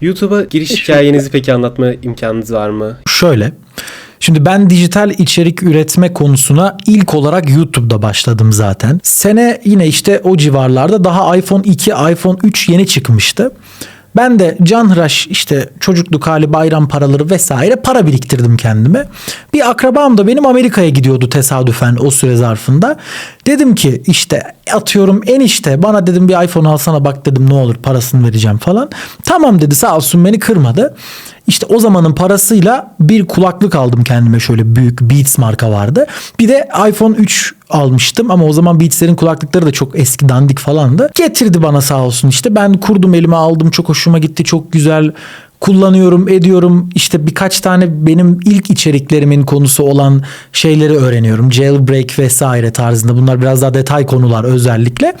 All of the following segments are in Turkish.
YouTube'a giriş hikayenizi peki anlatma imkanınız var mı? Şöyle. Şimdi ben dijital içerik üretme konusuna ilk olarak YouTube'da başladım zaten. Sene yine işte o civarlarda daha iPhone 2, iPhone 3 yeni çıkmıştı. Ben de canhıraş işte çocukluk hali bayram paraları vesaire para biriktirdim kendime. Bir akrabam da benim Amerika'ya gidiyordu tesadüfen o süre zarfında. Dedim ki işte atıyorum enişte bana dedim bir iPhone alsana bak dedim ne olur parasını vereceğim falan. Tamam dedi sağ olsun beni kırmadı. İşte o zamanın parasıyla bir kulaklık aldım kendime şöyle büyük Beats marka vardı. Bir de iPhone 3 almıştım ama o zaman Beats'lerin kulaklıkları da çok eski dandik falandı. Getirdi bana sağ olsun işte ben kurdum elime aldım çok hoşuma gitti çok güzel kullanıyorum ediyorum işte birkaç tane benim ilk içeriklerimin konusu olan şeyleri öğreniyorum jailbreak vesaire tarzında bunlar biraz daha detay konular özellikle.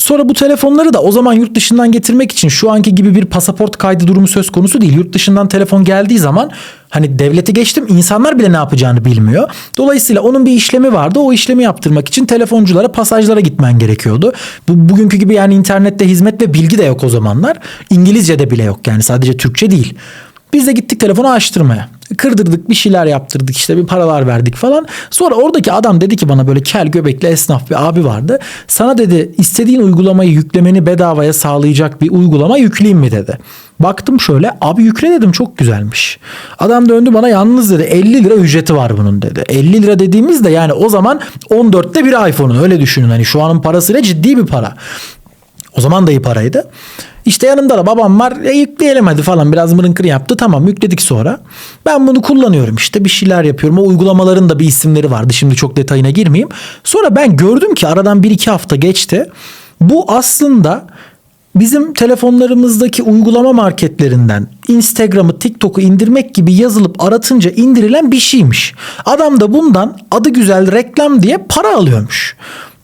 Sonra bu telefonları da o zaman yurt dışından getirmek için şu anki gibi bir pasaport kaydı durumu söz konusu değil. Yurt dışından telefon geldiği zaman hani devleti geçtim insanlar bile ne yapacağını bilmiyor. Dolayısıyla onun bir işlemi vardı. O işlemi yaptırmak için telefonculara, pasajlara gitmen gerekiyordu. Bu bugünkü gibi yani internette hizmet ve bilgi de yok o zamanlar. İngilizce de bile yok yani sadece Türkçe değil. Biz de gittik telefonu açtırmaya. Kırdırdık bir şeyler yaptırdık işte bir paralar verdik falan. Sonra oradaki adam dedi ki bana böyle kel göbekli esnaf bir abi vardı. Sana dedi istediğin uygulamayı yüklemeni bedavaya sağlayacak bir uygulama yükleyeyim mi dedi. Baktım şöyle abi yükle dedim çok güzelmiş. Adam döndü bana yalnız dedi 50 lira ücreti var bunun dedi. 50 lira dediğimiz de yani o zaman 14'te bir iPhone'un öyle düşünün. Hani şu anın parasıyla ciddi bir para. O zaman da iyi paraydı. İşte yanımda da babam var. E, yükleyelim hadi falan biraz mırınkır yaptı. Tamam yükledik sonra. Ben bunu kullanıyorum işte bir şeyler yapıyorum. O uygulamaların da bir isimleri vardı. Şimdi çok detayına girmeyeyim. Sonra ben gördüm ki aradan bir iki hafta geçti. Bu aslında bizim telefonlarımızdaki uygulama marketlerinden Instagram'ı, TikTok'u indirmek gibi yazılıp aratınca indirilen bir şeymiş. Adam da bundan adı güzel reklam diye para alıyormuş.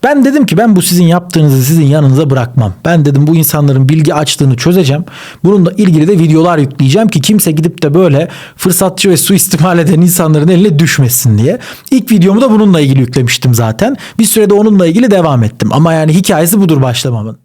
Ben dedim ki ben bu sizin yaptığınızı sizin yanınıza bırakmam. Ben dedim bu insanların bilgi açlığını çözeceğim. Bununla ilgili de videolar yükleyeceğim ki kimse gidip de böyle fırsatçı ve suistimal eden insanların eline düşmesin diye. İlk videomu da bununla ilgili yüklemiştim zaten. Bir sürede onunla ilgili devam ettim. Ama yani hikayesi budur başlamamın.